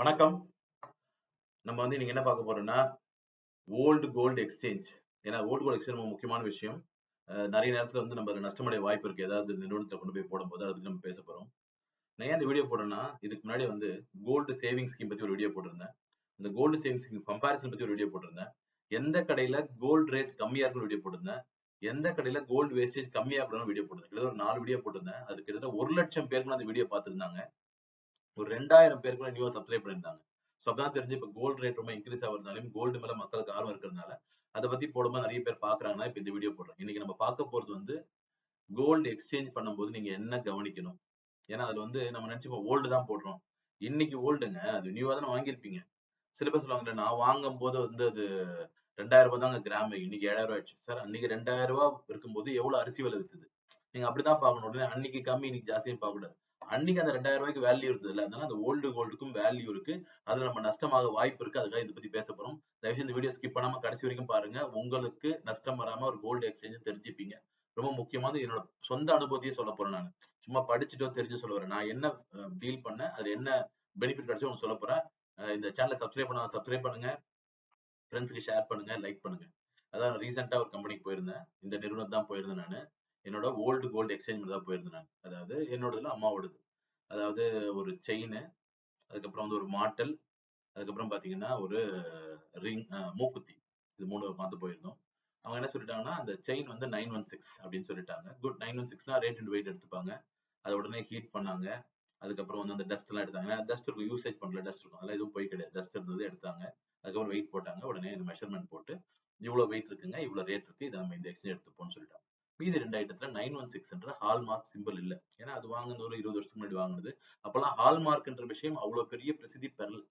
வணக்கம். நம்ம வந்து இன்னைக்கு என்ன பார்க்க போறோம்னா ஓல்டு கோல்டு எக்ஸ்சேஞ்ச் ஏன்னா ஓல்டு கோல்டு எக்ஸ்சேஞ்ச் ரொம்ப முக்கியமான விஷயம். நிறைய நேரத்துல வந்து நம்ம நஷ்டமடைய வாய்ப்பு இருக்கு. ஏதாவது நிறுவனத்தை கொண்டு போய் போடும்போது அதுக்கு நம்ம பேச போறோம். நான் ஏன் இந்த வீடியோ போடுறேன்னா இதுக்கு முன்னாடி வந்து கோல்டு சேவிங் ஸ்கீம் பத்தி ஒரு வீடியோ போட்டிருந்தேன். இந்த கோல்டு சேவிங் ஸ்கீம் கம்பாரிசன் பத்தி ஒரு வீடியோ போட்டிருந்தேன். எந்த கடையில கோல்டு ரேட் கம்மியா இருக்குன்னு வீடியோ போட்டிருந்தேன். எந்த கடையில கோல்டு வேஸ்டேஜ் கம்மியா இருக்கணும் வீடியோ போட்டிருந்தேன். கிட்டத்தட்ட ஒரு நாலு வீடியோ போட்டிருந்தேன். அது கிட்டத்தட்ட ஒரு லட்சம் பேருக்கு அந்த வீடியோ பார்த்துருந்தாங்க. ஒரு ரெண்டாயிரம் பேர் கூட நியூவா சப்ஸ்கிரைப் பண்ணியிருந்தாங்க. ஸோ அப்பதான் தெரிஞ்சு இப்போ கோல்டு ரேட் ரொம்ப இன்க்ரீஸ் ஆகிறதுனாலும் கோல்டு மேல மக்களுக்கு ஆர்வம் இருக்கிறதுனால அதை பத்தி போடும்போது நிறைய பேர் பாக்குறாங்கன்னா இப்போ இந்த வீடியோ போடுறேன். இன்னைக்கு நம்ம பார்க்க போறது வந்து கோல்டு எக்ஸ்சேஞ்ச் பண்ணும்போது நீங்க என்ன கவனிக்கணும்? ஏன்னா அதுல வந்து நம்ம நினைச்சுப்போம் ஓல்டு தான் போடுறோம். இன்னைக்கு ஓல்டுங்க அது நியூவா தானே வாங்கியிருப்பீங்க. சில பேர் சொல்லுவாங்கல்ல நான் வாங்கும் போது வந்து அது ரெண்டாயிரம் ரூபாய் தாங்க கிராம் இன்னைக்கு ஏழாயிரம் ரூபாய் ஆயிடுச்சு. சார் அன்னைக்கு ரெண்டாயிரம் ரூபாய் இருக்கும்போது எவ்வளவு அரிசி விலை இருக்குது நீங்க அப்படிதான் பார்க்கணும். உடனே அன்னைக்கு கம்மி இன்னைக்கு ஜாஸ்தியும் பாக்கக்கூடாது அன்னைக்கு அந்த ரெண்டாயிரம் ரூபாய்க்கு வேல்யூ இருந்தது இல்ல அதனால அந்த ஓல்டு கோல்டுக்கும் வேல்யூ இருக்கு. அதுல நம்ம நஷ்டமாக வாய்ப்பு இருக்கு. அதுக்காக இதை பத்தி பேச போறோம். தயவுசெய்து இந்த வீடியோ ஸ்கிப் பண்ணாம கடைசி வரைக்கும் பாருங்க. உங்களுக்கு நஷ்டம் வராம ஒரு கோல்டு எக்ஸ்சேஞ்ச் தெரிஞ்சுப்பீங்க. ரொம்ப முக்கியமானது. என்னோட சொந்த அனுபவத்தையே சொல்ல போறேன் நான். சும்மா படிச்சுட்டோ தெரிஞ்சு சொல்ல வரேன். நான் என்ன டீல் பண்ணேன் அது என்ன பெனிஃபிட் கிடைச்சோ உங்களுக்கு சொல்ல போறேன். இந்த சேனலை சப்ஸ்கிரைப் பண்ண சப்ஸ்கிரைப் பண்ணுங்க. ஃப்ரெண்ட்ஸ்க்கு ஷேர் பண்ணுங்க லைக் பண்ணுங்க. அதான் ரீசெண்டா ஒரு கம்பெனிக்கு போயிருந்தேன். இந்த நிறுவனம் தான் போயிருந்தேன் நான். என்னோட ஓல்டு கோல்டு எக்ஸ்சேஞ்ச் தான் போயிருந்தேன் நான். அதாவது என்னோடதுல அம்மாவோடது. அதாவது ஒரு செயின் அதுக்கப்புறம் வந்து ஒரு மாட்டல் அதுக்கப்புறம் பார்த்தீங்கன்னா ஒரு ரிங் மூக்குத்தி. இது மூணு பார்த்து போயிருந்தோம். அவங்க என்ன சொல்லிட்டாங்கன்னா அந்த செயின் வந்து நைன் ஒன் சிக்ஸ் அப்படின்னு சொல்லிட்டாங்க. குட் நைன் ஒன் சிக்ஸ்னா ரேட் அண்ட் வெயிட் எடுத்துப்பாங்க. அதை உடனே ஹீட் பண்ணாங்க. அதுக்கப்புறம் வந்து அந்த டஸ்ட் எல்லாம் எடுத்தாங்க. டஸ்ட் இருக்கும் யூசேஜ் பண்ணல டஸ்ட் இருக்கும். அதெல்லாம் எதுவும் போய் கிடையாது. டஸ்ட் இருந்தது எடுத்தாங்க. அதுக்கப்புறம் வெயிட் போட்டாங்க. உடனே மெஷர்மெண்ட் போட்டு இவ்வளோ வெயிட் இருக்குங்க இவ்வளோ ரேட் இருக்கு இதை நம்ம இந்த எக்ஸ்சேஞ்ச் எடுத்துப்போம்னு சொல்லிட்டாங்க. மீதி ரெண்டு ஐட்டத்துல நைன் ஒன் சிக்ஸ்ன்ற ஹால்மார்க் சிம்பிள் இல்ல. ஏன்னா அது வாங்கினது ஒரு இருபது வருஷத்துக்கு முன்னாடி வாங்குனது. அப்பெல்லாம் ஹால்மார்க்ன்ற விஷயம் அவ்வளவு பெரிய பிரசித்தி பெறல.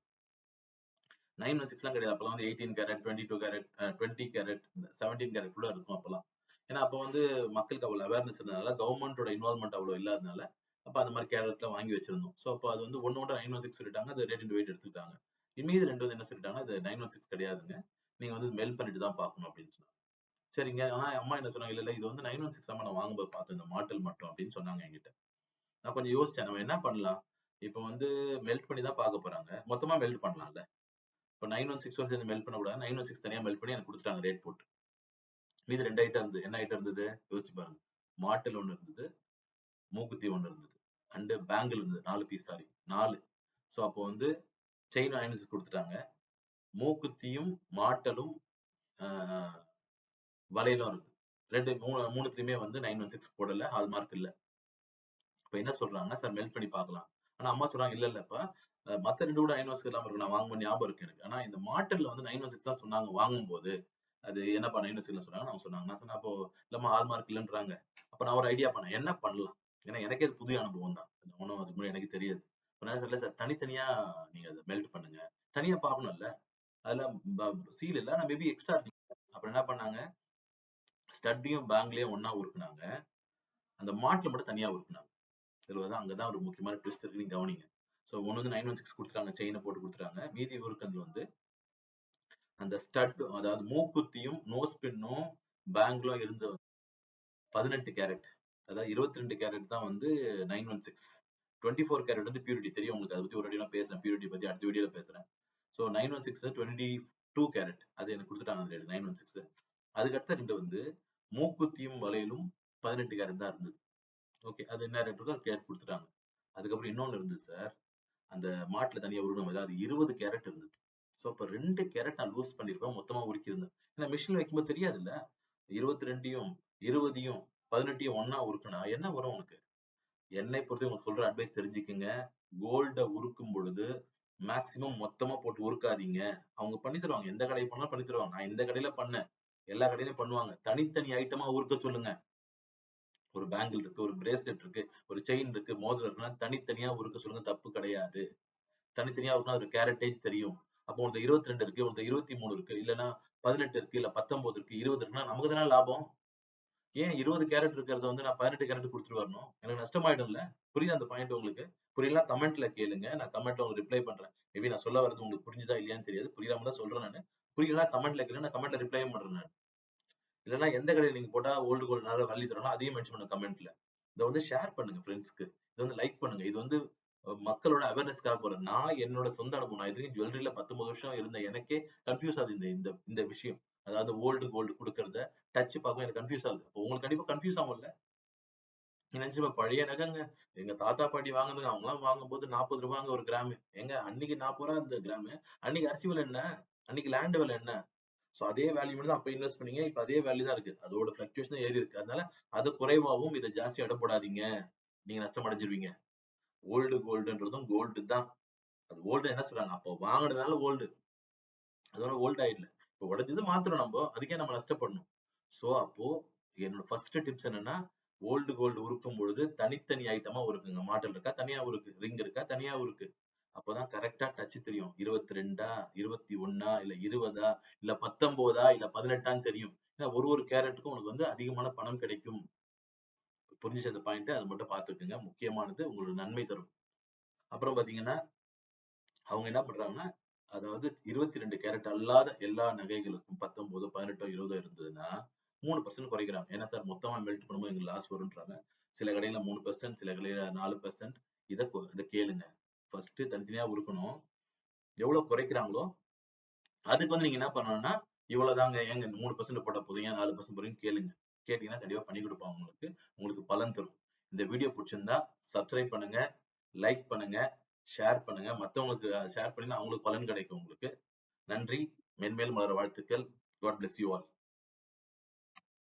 நைன் ஒன் சிக்ஸ்லாம் கிடையாது. அப்பெல்லாம் வந்து eighteen carat twenty two carat twenty carat seventeen carat கூட இருக்கும் அப்பெல்லாம் ஏன்னா அப்போ வந்து மக்களுக்கு அவ்வளவு அவேர்னஸ் இருந்ததுனால கவர்மெண்டோட இன்வால்மெண்ட் அவ்வளவு இல்லாதனால அப்ப அந்த மாதிரி கேரட்லாம் வாங்கி வச்சிருந்தோம். ஸோ அப்போ அது வந்து ஒன்று ஒன்று நைன் ஒன் சிக்ஸ் சொல்லிட்டாங்க. அது ரேட் அண்ட் வெயிட் எடுத்துக்கிட்டாங்க. மீது ரெண்டு வந்து என்ன சொல்லிட்டாங்கன்னா அது நைன் ஒன் சிக்ஸ் கிடையாதுங்க. நீங்க வந்து மெல் பண்ணிட்டு தான் பார்க்கணும் அப்படின்னு சொன்னாங்க. சரிங்க. ஆனா அம்மா என்ன சொன்னாங்க இல்ல இல்ல இது வந்து நைன் ஒன் சிக்ஸ் நான் வாங்கும்போது பார்த்தோம் இந்த மாட்டல் மட்டும் அப்படின்னு சொன்னாங்க என்கிட்ட. நான் கொஞ்சம் யோசிச்சேன் நம்ம என்ன பண்ணலாம்? இப்போ வந்து மெல்ட் பண்ணி தான் பார்க்க போறாங்க. மொத்தமா மெல்ட் பண்ணலாம்ல. இப்போ நைன் ஒன் சிக்ஸ் சேர்ந்து மெல்ட் பண்ணக்கூடாது. நைன் ஒன் சிக்ஸ் தனியா மெல்ட் பண்ணி எனக்கு கொடுத்துட்டாங்க ரேட் போட்டு. மீது ரெண்டு ஐட்டம் இருந்தது என்ன ஐட்டம் இருந்தது? யோசிச்சு பாருங்க. மாட்டல் ஒன்று இருந்தது. மூக்குத்தி ஒன்று இருந்தது. அண்டு பேங்கிள் இருந்தது. நாலு பீஸ் சாரி நாலு. ஸோ அப்போ வந்து செயின் நைன் சிக்ஸ் கொடுத்துட்டாங்க. மூக்குத்தியும் மாட்டலும் வலையிலும் இருக்கு ரெண்டு மூணு மூணுத்துலயுமே வந்து நைன் ஒன் சிக்ஸ் போடல ஹால்மார்க் இல்ல. இப்ப என்ன சொல்றாங்கன்னா சார் மெல்ட் பண்ணி பாக்கலாம் ஆனா அம்மா சொல்றாங்க இல்ல இல்லப்பா மத்த ரெண்டு கூட நைன் ஒன் சிக்ஸ் இல்லாம இருக்கு நான் வாங்கும்போது ஞாபகம் இருக்கு எனக்கு. ஆனா இந்த மாட்டல்ல வந்து நைன் ஒன் சிக்ஸ் தான் சொன்னாங்க வாங்கும் போது அது என்னப்பா நைன் ஒன் சிக்ஸ் சொன்னாங்க? அவங்க சொன்னாங்க. நான் சொன்னேன் அப்போ இல்லம்மா ஹால்மார்க் இல்லைன்றாங்க. அப்ப நான் ஒரு ஐடியா பண்ணேன் என்ன பண்ணலாம்? ஏன்னா எனக்கே அது புதிய அனுபவம் தான். ஒன்றும் அதுக்கு முன்னாடி எனக்கு தெரியாது. நான் சொல்ல சார் தனித்தனியா நீங்க அதை மெல்ட் பண்ணுங்க. தனியா பார்க்கணும்ல. அதுல சீல் இல்ல. நான் மேபி எக்ஸ்ட்ரா அப்புறம் என்ன பண்ணாங்க? ஸ்டட்டையும் பேங்க்லயும் ஒன்னா உருக்குனாங்க. அந்த மாட்டில் மட்டும் தனியா உருக்குனாங்க. இதுலதான் அங்கதான் ஒரு முக்கியமான ட்விஸ்ட் இருக்கு நீங்க கவனிங்க. ஸோ ஒன்று வந்து நைன் ஒன் சிக்ஸ் கொடுத்துருக்காங்க செயினை போட்டு கொடுத்துருக்காங்க மீதி உருக்குறது வந்து அந்த ஸ்டட் அதாவது மூக்குத்தியும் நோஸ் பின்னும் பேங்க்லும் இருந்த பதினெட்டு கேரட் அதாவது இருபத்தி ரெண்டு கேரட் தான் வந்து nine one six twenty four carat வந்து பியூரிட்டி தெரியும் உங்களுக்கு? அதை பத்தி ஒரு வீடியோ பேசுறேன். பியூரிட்டி பத்தி அடுத்த வீடியோல பேசுறேன். So nine one six twenty two carat அது எனக்கு கொடுத்துட்டாங்க அந்த ரேட் நைன் ஒன் சிக்ஸ் அதுக்கடுத்த ரெண்டு வந்து மூக்குத்தியும் வலையிலும் பதினெட்டு கேரட் தான் இருந்தது. ஓகே அது என்ன ரேட் இருக்கோ கேரட் கொடுத்துட்டாங்க. அதுக்கப்புறம் இன்னொன்று இருந்தது சார் அந்த மாட்டுல தனியாக உருணும் அது இருபது கேரட் இருந்தது. ஸோ அப்போ ரெண்டு கேரட் நான் லூஸ் பண்ணிருப்பேன் மொத்தமா உருக்கியிருந்தேன் ஏன்னா மிஷின் வைக்கும்போது தெரியாதுல்ல? இருபத்தி ரெண்டையும் இருபதையும் பதினெட்டையும் ஒன்னா உருக்கணும் என்ன வரும் உனக்கு? என்னை பொறுத்து உங்களுக்கு சொல்ற அட்வைஸ் தெரிஞ்சுக்குங்க. கோல்ட உருக்கும் பொழுது மேக்சிமம் மொத்தமா போட்டு உருக்காதீங்க. அவங்க பண்ணி தருவாங்க. எந்த கடையை பண்ணாலும் பண்ணி தருவாங்க. நான் இந்த கடையில பண்ணேன். எல்லா கடையிலும் பண்ணுவாங்க. தனித்தனி ஐட்டமா ஊருக்க சொல்லுங்க. ஒரு பேங்கிள் இருக்கு ஒரு பிரேஸ்லெட் இருக்கு ஒரு செயின் இருக்கு மோதிரம் இருக்குன்னா தனித்தனியா ஊருக்க சொல்லுங்க. தப்பு கிடையாது. தனித்தனியா உருக்கா ஒரு கேரட்டேஜ் தெரியும். அப்போ உங்களுக்கு இருபத்தி ரெண்டு இருக்கு உங்களுக்கு இருபத்தி மூணு இருக்கு இல்லைன்னா பதினெட்டு இருக்கு இல்ல பத்தொன்பது இருக்கு இருபது இருக்குன்னா நமக்கு தானே லாபம்? ஏன் இருபது கேரட் இருக்கிறத வந்து நான் பதினெட்டு கேரட் கொடுத்துட்டு வரணும்? எனக்கு நஷ்டமாயிடும்ல? புரியுது அந்த பாயிண்ட் உங்களுக்கு? புரியல கமெண்ட்ல கேளுங்க. நான் கமெண்ட்ல உங்களுக்கு ரிப்ளை பண்றேன். மேபி நான் சொல்ல வரது உங்களுக்கு புரிஞ்சுதா இல்லையான்னு தெரியாது. புரியாம தான் சொல்றேன் நான். புரியல கமெண்ட்ல கேளுங்க. நான் கமெண்ட்ல ரிப்ளையும் பண்றேன் நான். இல்லைன்னா எந்த கடையில் நீங்க போட்டா ஓல்டு கோல்டுனால வள்ளி தரணும் அதையும் மென்ஷன் பண்ணுங்க கமெண்ட்ல இதை வந்து ஷேர் பண்ணுங்க ஃப்ரெண்ட்ஸ்க்கு இதை வந்து லைக் பண்ணுங்க. இது வந்து மக்களோட அவேர்னஸ்க்காக போறேன் நான் என்னோட சொந்த அனுபவம். நான் இதுக்கு ஜுவல்லரியில பத்தொன்பது வருஷம் இருந்த எனக்கே கன்ஃபியூஸ் ஆகுது இந்த இந்த இந்த விஷயம். அதாவது ஓல்டு கோல்டு கொடுக்கறத டச் பார்க்கும் எனக்கு கன்ஃபியூஸ் ஆகுது. அப்போ உங்களுக்கு கண்டிப்பா கன்ஃபியூஸ் ஆகும்ல நினைச்சு பழைய நகைங்க. எங்க தாத்தா பாட்டி வாங்குனது அவங்க எல்லாம் வாங்கும்போது நாற்பது ரூபாங்க ஒரு கிராம் எங்க அன்னைக்கு நாற்பது ரூபா இந்த கிராம் அன்னைக்கு அரிசி விலை என்ன? அன்னைக்கு லேண்ட் விலை என்ன? சோ அதே வேல்யூ தான் அப்போ இன்வெஸ்ட் பண்ணீங்க. இப்போ அதே வேல்யூ தான் இருக்கு. அதோட ஃபிளக்சுவேஷன் ஏறி இருக்கு. அதனால அது குறைவாகவும் இதை ஜாஸ்தி இடப்படாதீங்க நீங்க நஷ்டம் அடைஞ்சிருவீங்க. ஓல்டு கோல்டுன்றதும் கோல்டு தான். அது ஓல்டு என்ன சொல்றாங்க? அப்போ வாங்கினதுனால ஓல்டு அதோட ஓல்டு ஆயிடல. இப்போ உடைஞ்சது மாத்திரம் நம்ம. அதுக்கே நம்ம நஷ்டப்படணும். சோ அப்போ என்னோட ஃபர்ஸ்ட் டிப்ஸ் என்னன்னா ஓல்டு கோல்டு உருக்கும் பொழுது தனித்தனி ஐட்டமா உருக்குங்க. மாடல் இருக்கா? தனியா உருக்கு ரிங் இருக்கா? தனியா உருக்கு அப்பதான் கரெக்டா டச் தெரியும். இருபத்தி ரெண்டா இருபத்தி ஒன்னா இல்ல இருபதா இல்ல பத்தொன்பதா இல்ல பதினெட்டான்னு தெரியும். ஏன்னா ஒரு ஒரு கேரட்டுக்கும் உனக்கு வந்து அதிகமான பணம் கிடைக்கும். புரிஞ்சுச்சு அந்த பாயிண்ட் அது மட்டும் பாத்துக்கோங்க முக்கியமானது உங்களுக்கு நன்மை தரும். அப்புறம் பாத்தீங்கன்னா அவங்க என்ன பண்றாங்கன்னா அதாவது இருபத்தி ரெண்டு கேரட் அல்லாத எல்லா நகைகளுக்கும் பத்தொன்பது பதினெட்டோ இருபதோ இருந்ததுன்னா மூணு பர்சன்ட் குறைக்கிறாங்க. ஏன்னா சார் மொத்தமா மெல்ட் பண்ணும்போது எங்களுக்கு லாஸ் வரும்ன்றாங்க. சில கடையில மூணு பர்சன்ட் சில கடையில நாலு பர்சன்ட் இதை இதை கேளுங்க. ஃபர்ஸ்ட் தனித்தனியா உருக்கணும். எவ்வளவு குறைக்கிறாங்களோ அதுக்கு வந்து நீங்க என்ன பண்ணணும்னா இவ்வளவுதாங்க ஏங்க இந்த மூணு பர்சன்ட் போட்ட போதும் ஏன் நாலு பர்சன்ட் போறீங்கன்னு கேளுங்க. கேட்டீங்கன்னா கண்டிப்பா பண்ணி கொடுப்பாங்க உங்களுக்கு. உங்களுக்கு பலன் தரும். இந்த வீடியோ பிடிச்சிருந்தா சப்ஸ்கிரைப் பண்ணுங்க லைக் பண்ணுங்க ஷேர் பண்ணுங்க. மத்தவங்களுக்கு ஷேர் பண்ணி அவங்களுக்கு பலன் கிடைக்கும் உங்களுக்கு. நன்றி. மென்மேல் மலர் வாழ்த்துக்கள். God bless you all